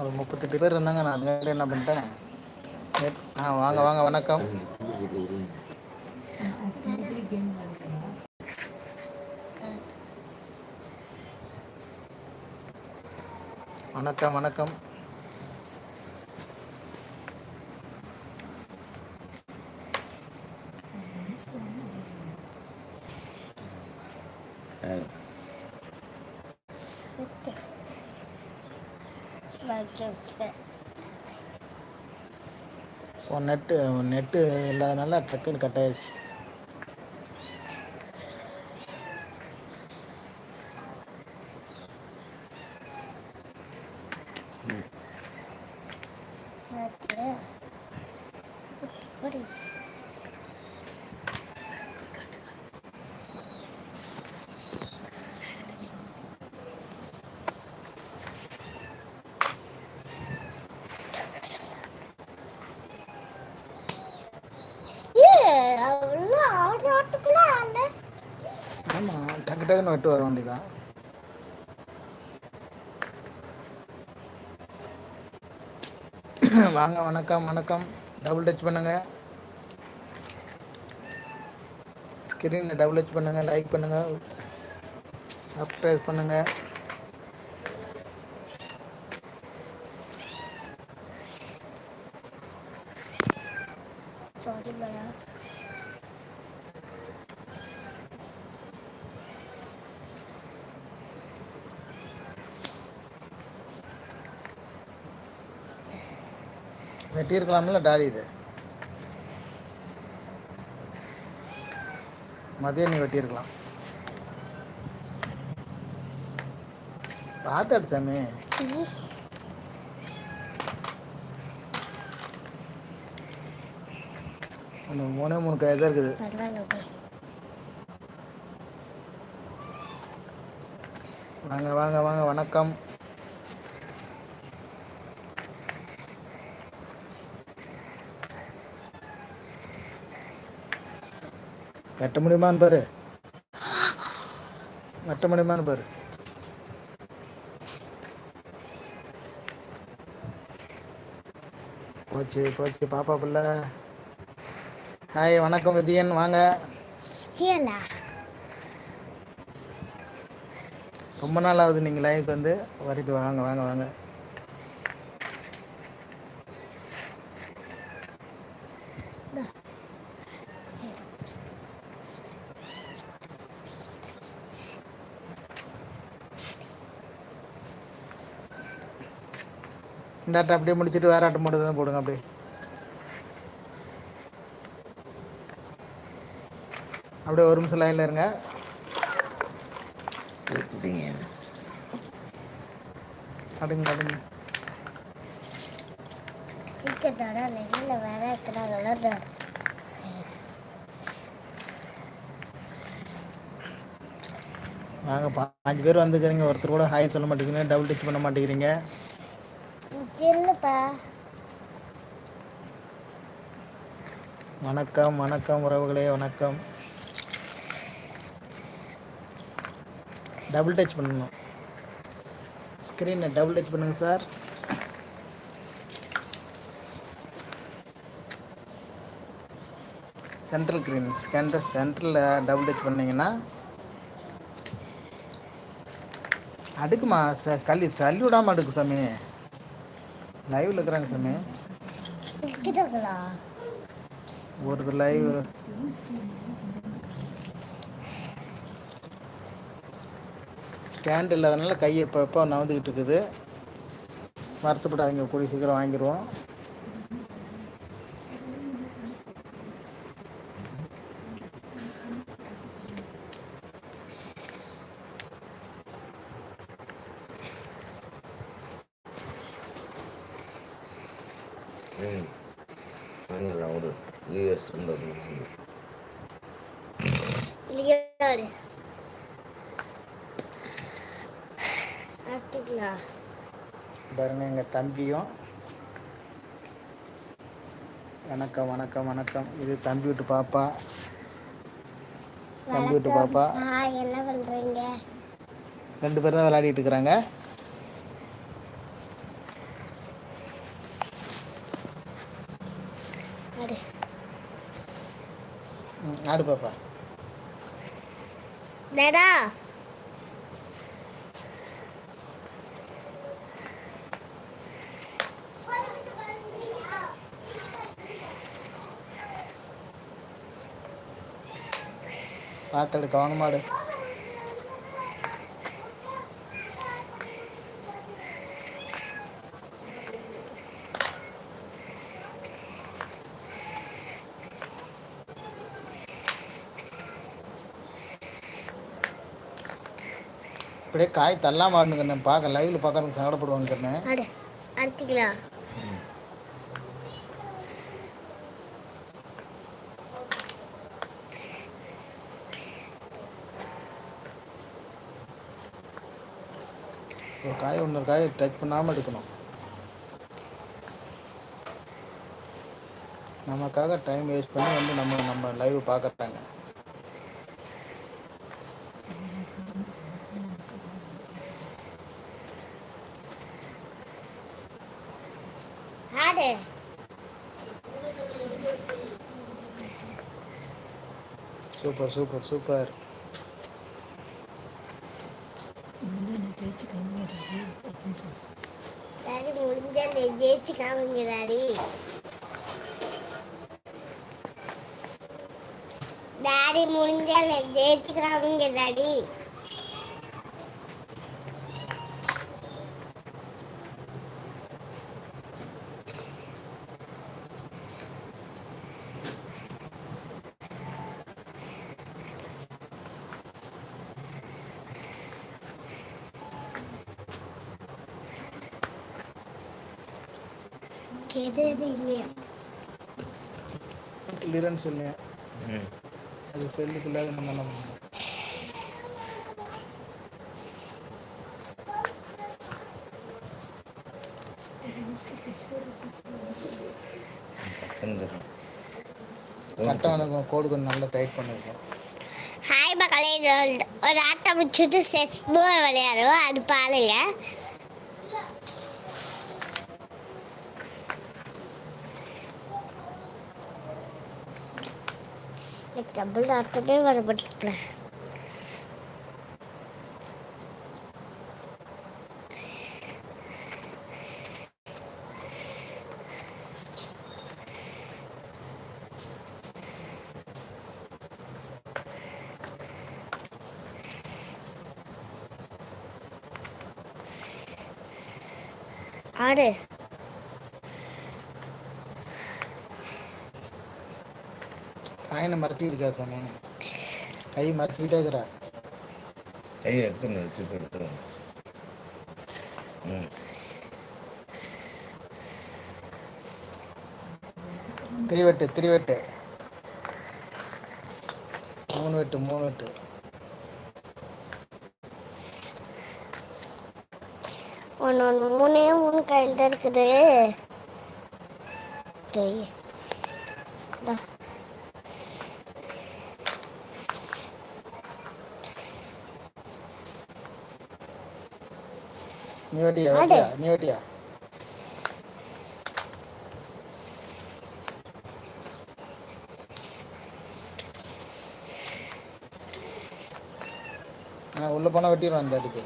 ஒரு முப்பத்தெட்டு பேர் இருந்தாங்க. நான் அதுக்காக என்ன பண்ணிட்டேன்? ஆ வாங்க வாங்க. வணக்கம். வணக்கம் வணக்கம். இப்போ நெட்டு நெட்டு இல்லாதனால டக்குன்னு கட் ஆயிடுச்சு ஆமாம் டக்கு டக்குன்னு விட்டு வர வேண்டியதான் வாங்க வணக்கம் வணக்கம். டபுள் டச் பண்ணுங்க. ஸ்க்ரீனை டபுள் டச் பண்ணுங்க லைக் பண்ணுங்க. சப்ஸ்கிரைப் பண்ணுங்க. வெட்டியிருக்கலாம்ல டாடி இது? மதியம் நீ வெட்டியிருக்கலாம். பார்த்தாடு சாமி. மூணே மூணு காய் தான் இருக்குது. வாங்க வாங்க வாங்க. வணக்கம். வெட்ட முடியுமான்னு பாரு. வெட்ட முடியுமான்னு பாரு. போச்சு போச்சு பாப்பா பிள்ளை. ஹாய் வணக்கம் விஜயன். வாங்க. ரொம்ப நாள் ஆகுது நீங்கள் லைவ் வந்து. வரைக்கும் வாங்க வாங்க வாங்க. இந்த ஆட்டம் அப்படியே முடிச்சுட்டு வேற ஆட்டம் மட்டும் தான் போடுங்க அப்படியே. அப்படியே ஒரு நிமிஷம் லைனில் இருங்க. வேற இருக்கிறாங்களோ வாங்க பாஞ்சு பேர் வந்துக்கிறீங்க. ஒருத்தர் கூட ஹாய் சொல்ல மாட்டேங்கிறீங்க டபுள் டச் பண்ண மாட்டேங்கிறீங்க. இல்லைப்பா வணக்கம் வணக்கம் உறவுகளே வணக்கம். டபுள் டச் பண்ணணும். ஸ்க்ரீனை டபுள் டச் பண்ணுங்க சார் சென்ட்ரல் ஸ்க்ரீன் சென்டர் சென்ட்ரலில் டபுள் டச் பண்ணீங்கன்னா அடுக்குமா சார் கள்ளி தள்ளி விடாமல் அடுக்கு சாமி. லைவில் இருக்கிறாங்க சாமி. ஒரு லைவ் ஸ்டாண்ட் இல்லாதனால கை இப்போ இப்போ நவந்துக்கிட்டு இருக்குது. வருத்தப்படாதீங்க கூடிய சீக்கிரம் வாங்கிடுவோம் பாருங்க எங்கள் தம்பியும் வணக்கம் வணக்கம் வணக்கம். இது தம்பி விட்டு பாப்பா. தம்பி விட்டு பாப்பா. என்ன பண்றீங்க? ரெண்டு பேரும் தான் விளையாடிட்டு இருக்கிறாங்க. ஆடு பாப்பா. டடா பார்த்தாடு கவனமாடு இப்படியே காய் தள்ளாம ஆடுனுங்க பார்க்க லைவ்ல பார்க்கறதுக்கு சங்கடப்படுவாங்க அடு அடிச்சிக்கலாம் ஒரு காய் ஒன்று காய் டச் பண்ணாமல் எடுக்கணும். நமக்காக டைம் வேஸ்ட் பண்ணி வந்து நம்ம நம்ம லைவ் பார்க்குறாங்க ஆடு சூப்பர் சூப்பர் சூப்பர். ஜெயிச்சு காமிங்க டாடி டாடி. முடிஞ்சா நீ ஜெயிச்சு காமிங்க டாடி எது இல்லையா? கிளியரன்ஸ் இல்லையா அது செல்லுக்குள்ளே நம்ம என்ன பண்ணணும் வந்துடும் கட்டவனுக்கு கோடு கொஞ்சம் நல்லா டைட் பண்ணிருக்கோம். ஹாய் மக்களே நான் ஒரு ஆட்டம் முடிச்சுட்டு செஸ் போல் விளையாடுவோம். அது பாருங்க. எனக்கு டபுள் வர மாட்டேங்குது ஆடு. காயினை மறைச்சி இருக்கா சாமி? கை மறைச்சிக்கிட்டே இருக்கிறா. கையை எடுத்துருங்க வச்சு எடுத்துருங்க ம். திரிவெட்டு திரிவெட்டு. மூணு வெட்டு மூணு வெட்டு. ஒன்று ஒன்று மூணே மூணு கையில் தான் இருக்குது நீ வெட்டியா. வெட்டியா நீ வெட்டியா நான் உள்ளே போனால் வெட்டிடுவேன் அந்த அடுக்கு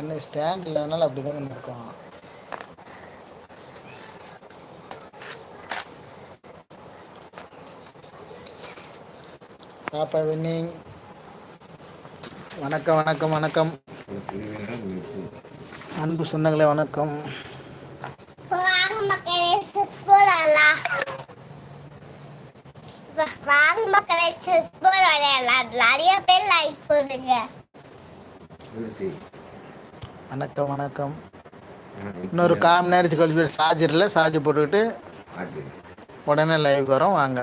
என்ன ஸ்டாண்ட் இல்லாதனால அப்படி தான் இருக்கும். பாப்பா வின்னிங் வணக்கம் வணக்கம் வணக்கம். அன்பு சொந்தங்களே வணக்கம். வாங்க மக்களே செஸ் போர்டு விளையாடலாம். நிறைய பேர் லைக் போடுங்க. வணக்கம் வணக்கம். இன்னொரு கால் நேரத்துக்கு கழிச்சு சார்ஜரில் சார்ஜ் போட்டுக்கிட்டு உடனே லைவ் வரோம் வாங்க.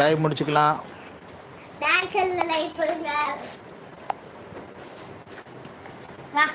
லைவ் முடிச்சுக்கலாம். டான்ஸ் லைஃப் கொடுங்க வா.